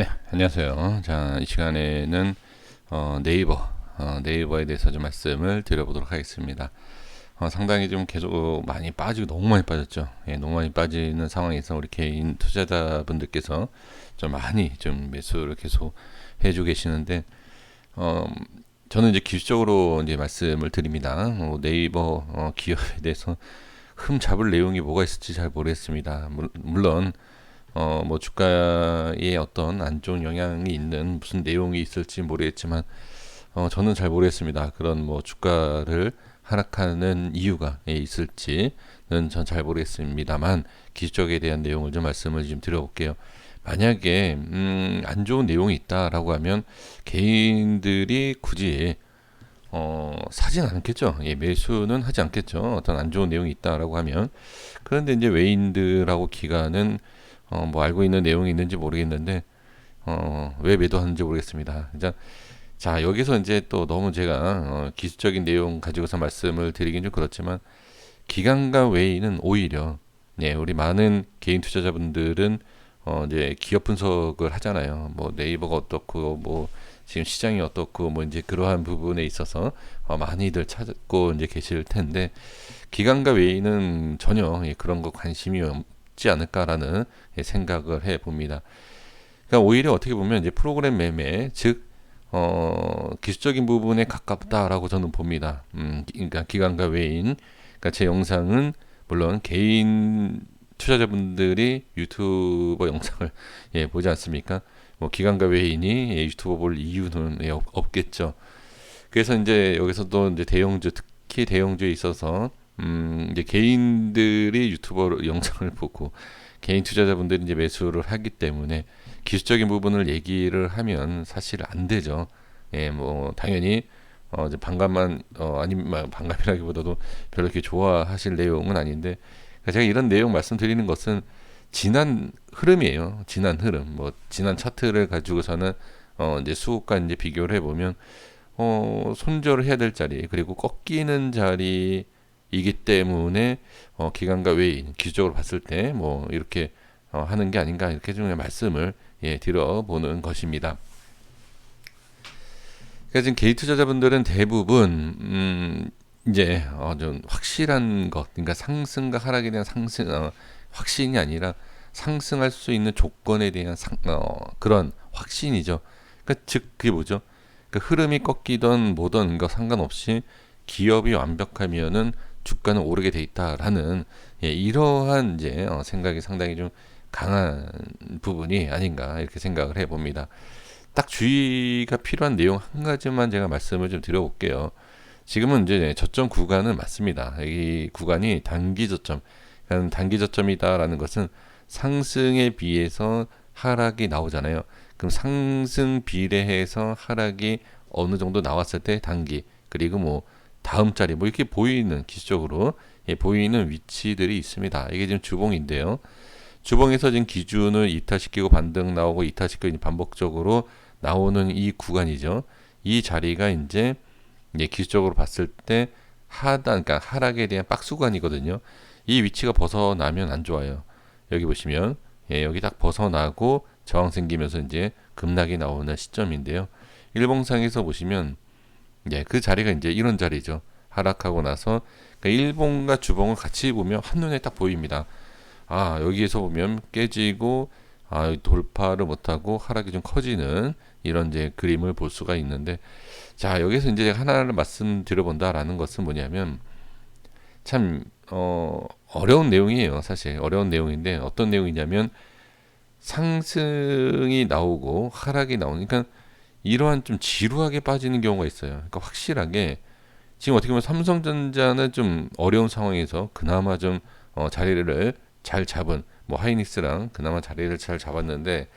네, 안녕하세요. 자, 이 시간에는 어, 네이버, 어, 네이버에 대해서 좀 말씀을 드려보도록 하겠습니다. 어, 상당히 좀 계속 많이 빠지고 너무 많이 빠졌죠. 예, 너무 많이 빠지는 상황에서 우리 개인 투자자분들께서 좀 많이 좀 매수를 계속 해주고 계시는데, 어, 저는 이제 기술적으로 이제 말씀을 드립니다. 어, 네이버 어, 기업에 대해서 흠 잡을 내용이 뭐가 있을지 잘 모르겠습니다. 물론 어, 뭐 주가에 어떤 안 좋은 영향이 있는 무슨 내용이 있을지 모르겠지만 어, 저는 잘 모르겠습니다. 그런 뭐 주가를 하락하는 이유가 있을지는 전 잘 모르겠습니다만 기술적에 대한 내용을 좀 말씀을 좀 드려볼게요. 만약에 음, 안 좋은 내용이 있다라고 하면 개인들이 굳이 어, 사진 않겠죠. 예, 매수는 하지 않겠죠. 어떤 안 좋은 내용이 있다라고 하면 그런데 이제 외인들하고 기관은 어, 뭐 알고 있는 내용이 있는지 모르겠는데 어, 왜 매도하는지 모르겠습니다. 자, 자 여기서 이제 또 너무 제가 어, 기술적인 내용 가지고서 말씀을 드리긴 좀 그렇지만 기관과 외인은 오히려 네, 우리 많은 개인 투자자분들은 어, 이제 기업 분석을 하잖아요. 뭐 네이버가 어떻고 뭐 지금 시장이 어떻고 뭐 이제 그러한 부분에 있어서 어, 많이들 찾고 이제 계실 텐데 기관과 외인은 전혀 예, 그런 거 관심이 있지 않을까라는 생각을 해 봅니다. 그러니까 오히려 어떻게 보면 이제 프로그램 매매, 즉 어, 기술적인 부분에 가깝다라고 저는 봅니다. 음, 그러니까 기관과 외인, 그러니까 제 영상은 물론 개인 투자자분들이 유튜버 영상을 예, 보지 않습니까? 뭐 기관과 외인이 예, 유튜버 볼 이유는 예, 없, 겠죠 그래서 이제 여기서도 이제 대형주 특히 대형주에 있어서 음, 이제 개인들이 유튜버 영상을 보고 개인 투자자분들이 이제 매수를 하기 때문에 기술적인 부분을 얘기를 하면 사실 안 되죠. 예, 뭐 당연히 어 이제 반감만 어 아니면 반감이라기보다도 별로 이렇게 좋아하실 내용은 아닌데 그러니까 제가 이런 내용 말씀드리는 것은 지난 흐름이에요. 지난 흐름. 뭐 지난 차트를 가지고서는 어 이제 수급과 이제 비교를 해 보면 어 손절을 해야 될 자리 그리고 꺾이는 자리 이기 때문에 어, 기관과 외인 기술적으로 봤을 때 뭐 이렇게 어, 하는 게 아닌가 이렇게 좀 말씀을 예, 드려보는 것입니다. 그러니까 지금 개인 투자자분들은 대부분 음, 이제 어, 좀 확실한 것, 그러니까 상승과 하락에 대한 상승 어, 확신이 아니라 상승할 수 있는 조건에 대한 상, 어, 그런 확신이죠. 그러니까 즉 그게 뭐죠? 그 흐름이 꺾이던 뭐던 거 상관없이 기업이 완벽하면은 주가는 오르게 돼 있다라는 예, 이러한 이제 어, 생각이 상당히 좀 강한 부분이 아닌가 이렇게 생각을 해봅니다. 딱 주의가 필요한 내용 한 가지만 제가 말씀을 좀 드려볼게요. 지금은 이제 저점 구간은 맞습니다. 이 구간이 단기 저점, 그러니까 단기 저점이다라는 것은 상승에 비해서 하락이 나오잖아요. 그럼 상승 비례해서 하락이 어느 정도 나왔을 때 단기 그리고 뭐 다음 자리 뭐 이렇게 보이는 기술적으로 예, 보이는 위치들이 있습니다. 이게 지금 주봉인데요. 주봉에서 지금 기준을 이탈시키고 반등 나오고 이탈시키고 반복적으로 나오는 이 구간이죠. 이 자리가 이제 예, 기술적으로 봤을 때 하단, 그러니까 하락에 대한 박스 구간이거든요. 이 위치가 벗어나면 안 좋아요. 여기 보시면 예, 여기 딱 벗어나고 저항 생기면서 이제 급락이 나오는 시점인데요. 일봉상에서 보시면 예, 그 자리가 이제 이런 자리죠. 하락하고 나서 그러니까 일본과 주봉을 같이 보면 한눈에 딱 보입니다. 아, 여기에서 보면 깨지고 아, 돌파를 못하고 하락이 좀 커지는 이런 이제 그림을 볼 수가 있는데 자, 여기서 이제 하나를 말씀드려 본다라는 것은 뭐냐면 참 어, 어려운 내용이에요. 사실 어려운 내용인데 어떤 내용이냐면 상승이 나오고 하락이 나오니까 그러니까 이러한 좀 지루하게 빠지는 경우가 있어요. 그러니까 확실하게 지금 어떻게 보면 삼성전자는 좀 어려운 상황에서 그나마 좀 어, 자리를 잘 잡은 뭐 하이닉스랑 그나마 자리를 잘 잡았는데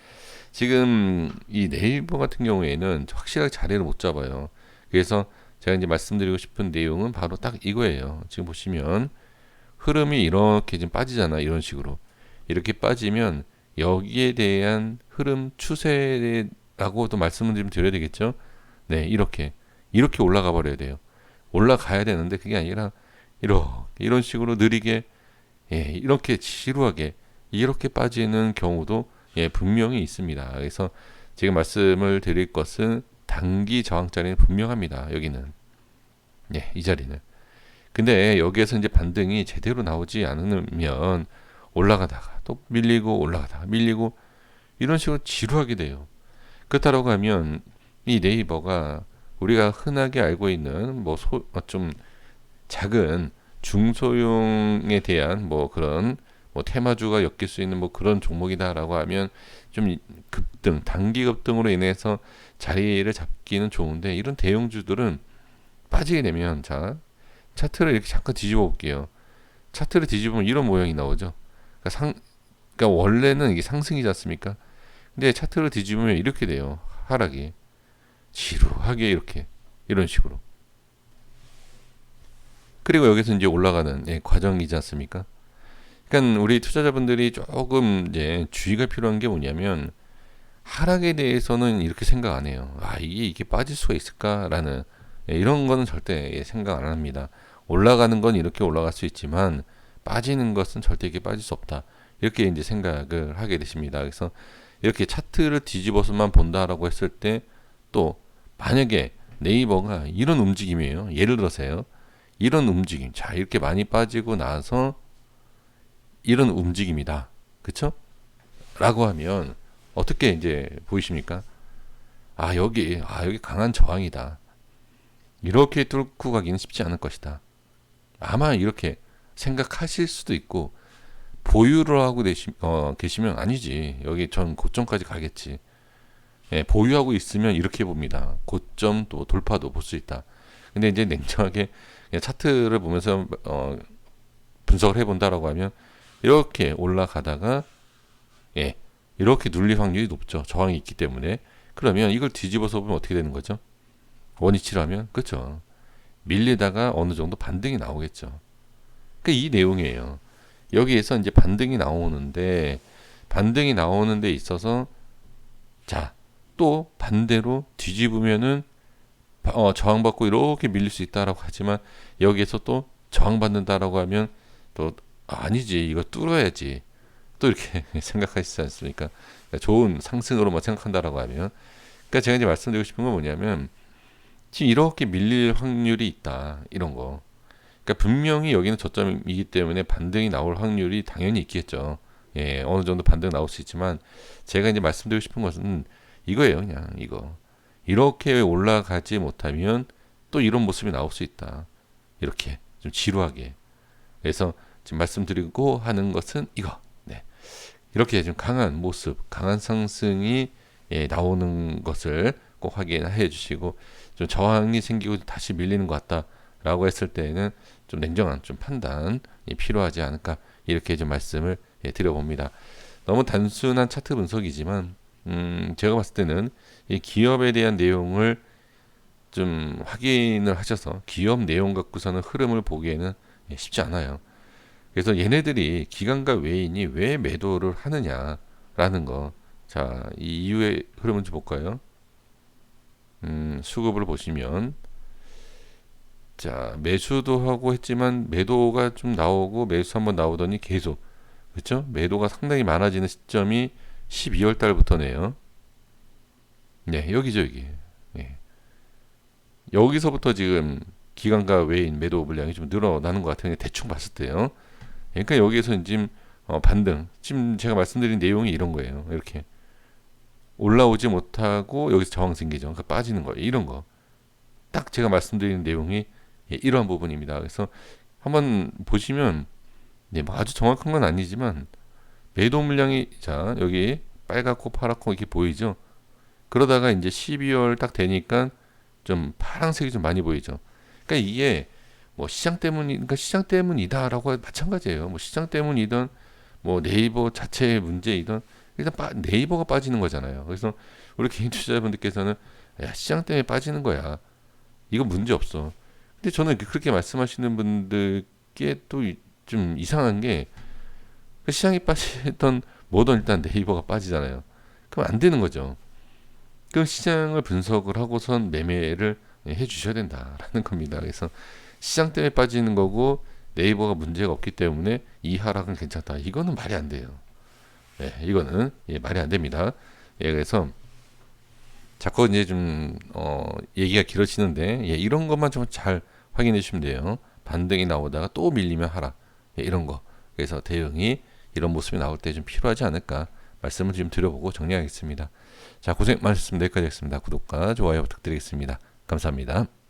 지금 이 네이버 같은 경우에는 확실하게 자리를 못 잡아요. 그래서 제가 이제 말씀드리고 싶은 내용은 바로 딱 이거예요. 지금 보시면 흐름이 이렇게 지금 빠지잖아. 이런 식으로. 이렇게 빠지면 여기에 대한 흐름 추세에 라고도 말씀을 좀 드려야 되겠죠. 네, 이렇게 이렇게 올라가 버려야 돼요. 올라가야 되는데 그게 아니라 이렇게 이런 식으로 느리게 예, 이렇게 지루하게 이렇게 빠지는 경우도 예, 분명히 있습니다. 그래서 제가 말씀을 드릴 것은 단기 저항 자리는 분명합니다. 여기는 예, 이 자리는. 근데 여기에서 이제 반등이 제대로 나오지 않으면 올라가다가 또 밀리고 올라가다가 밀리고 이런 식으로 지루하게 돼요. 그렇다고 하면 이 네이버가 우리가 흔하게 알고 있는 뭐좀 어, 작은 중소형에 대한 뭐 그런 뭐 테마주가 엮일 수 있는 뭐 그런 종목이다라고 하면 좀 급등 단기 급등으로 인해서 자리를 잡기는 좋은데 이런 대형주들은 빠지게 되면 자 차트를 이렇게 잠깐 뒤집어 볼게요. 차트를 뒤집으면 이런 모양이 나오죠. 그러니까 상 그러니까 원래는 이게 상승이지 않습니까? 근데 차트를 뒤집으면 이렇게 돼요. 하락이 지루하게 이렇게 이런 식으로. 그리고 여기서 이제 올라가는 예, 과정이지 않습니까? 그러니까 우리 투자자분들이 조금 이제 주의가 필요한 게 뭐냐면 하락에 대해서는 이렇게 생각 안 해요. 아 이게 이게 빠질 수가 있을까라는 예, 이런 거는 절대 예, 생각 안 합니다. 올라가는 건 이렇게 올라갈 수 있지만 빠지는 것은 절대 이렇게 빠질 수 없다. 이렇게 이제 생각을 하게 되십니다. 그래서 이렇게 차트를 뒤집어서만 본다라고 했을 때 또 만약에 네이버가 이런 움직임이에요. 예를 들어서요. 이런 움직임. 자, 이렇게 많이 빠지고 나서 이런 움직임이다. 그쵸? 라고 하면 어떻게 이제 보이십니까? 아, 여기, 아, 여기 강한 저항이다. 이렇게 뚫고 가기는 쉽지 않을 것이다. 아마 이렇게 생각하실 수도 있고, 보유를 하고 계시, 어, 계시면 아니지. 여기 전 고점까지 가겠지. 예, 보유하고 있으면 이렇게 봅니다. 고점 또 돌파도 볼 수 있다. 근데 이제 냉정하게 차트를 보면서 어, 분석을 해본다라고 하면 이렇게 올라가다가 예 이렇게 눌릴 확률이 높죠. 저항이 있기 때문에 그러면 이걸 뒤집어서 보면 어떻게 되는 거죠? 원위치라면 그렇죠. 밀리다가 어느 정도 반등이 나오겠죠. 그이 내용이에요. 여기에서 이제 반등이 나오는데 반등이 나오는 데 있어서 자 또 반대로 뒤집으면은 어, 저항받고 이렇게 밀릴 수 있다라고 하지만 여기에서 또 저항받는다라고 하면 또 아, 아니지 이거 뚫어야지. 또 이렇게 생각하시지 않습니까? 그러니까 좋은 상승으로만 생각한다라고 하면. 그러니까 제가 이제 말씀드리고 싶은 건 뭐냐면 지금 이렇게 밀릴 확률이 있다 이런 거 그러니까 분명히 여기는 저점이기 때문에 반등이 나올 확률이 당연히 있겠죠. 예, 어느 정도 반등 나올 수 있지만 제가 이제 말씀드리고 싶은 것은 이거예요, 그냥 이거. 이렇게 올라가지 못하면 또 이런 모습이 나올 수 있다. 이렇게 좀 지루하게. 그래서 지금 말씀드리고 하는 것은 이거. 네. 이렇게 좀 강한 모습, 강한 상승이 예, 나오는 것을 꼭 확인해 주시고 좀 저항이 생기고 다시 밀리는 것 같다 라고 했을 때는 좀 냉정한 좀 판단이 필요하지 않을까 이렇게 좀 말씀을 예, 드려봅니다. 너무 단순한 차트 분석이지만 음, 제가 봤을 때는 이 기업에 대한 내용을 좀 확인을 하셔서 기업 내용 갖고서는 흐름을 보기에는 예, 쉽지 않아요. 그래서 얘네들이 기관과 외인이 왜 매도를 하느냐라는 거. 자, 이 이후의 흐름을 좀 볼까요? 음, 수급을 보시면 자, 매수도 하고 했지만 매도가 좀 나오고 매수 한번 나오더니 계속 그렇죠? 매도가 상당히 많아지는 시점이 12월 달부터네요. 네, 여기죠, 여기. 네. 여기서부터 지금 기관과 외인 매도 물량이 좀 늘어나는 것 같아요. 대충 봤을 때요. 그러니까 여기에서 지금 어, 반등. 지금 제가 말씀드린 내용이 이런 거예요. 이렇게 올라오지 못하고 여기서 저항 생기죠. 그러니까 빠지는 거예요. 이런 거. 딱 제가 말씀드린 내용이 예, 이러한 부분입니다. 그래서 한번 보시면 네, 뭐 아주 정확한 건 아니지만 매도 물량이 자 여기 빨갛고 파랗고 이렇게 보이죠. 그러다가 이제 12월 딱 되니까 좀 파란색이 좀 많이 보이죠. 그러니까 이게 뭐 시장 때문이 그러니까 시장 때문이다라고 마찬가지예요. 뭐 시장 때문이든 뭐 네이버 자체의 문제이든 일단 빠, 네이버가 빠지는 거잖아요. 그래서 우리 개인 투자자분들께서는 야 시장 때문에 빠지는 거야. 이거 문제 없어. 근데 저는 그렇게 말씀하시는 분들께 또 좀 이상한 게그 시장이 빠지던 뭐든 일단 네이버가 빠지잖아요. 그럼 안 되는 거죠. 그 시장을 분석을 하고선 매매를 해 주셔야 된다라는 겁니다. 그래서 시장 때문에 빠지는 거고 네이버가 문제가 없기 때문에 이 하락은 괜찮다. 이거는 말이 안 돼요. 예, 이거는 예, 말이 안 됩니다. 예, 그래서 자꾸 이제 좀 어, 얘기가 길어지는데 예, 이런 것만 좀 잘 확인해 주시면 돼요. 반등이 나오다가 또 밀리면 하라. 예, 이런 거. 그래서 대응이 이런 모습이 나올 때 좀 필요하지 않을까 말씀을 좀 드려보고 정리하겠습니다. 자 고생 많으셨습니다. 여기까지 하겠습니다. 구독과 좋아요 부탁드리겠습니다. 감사합니다.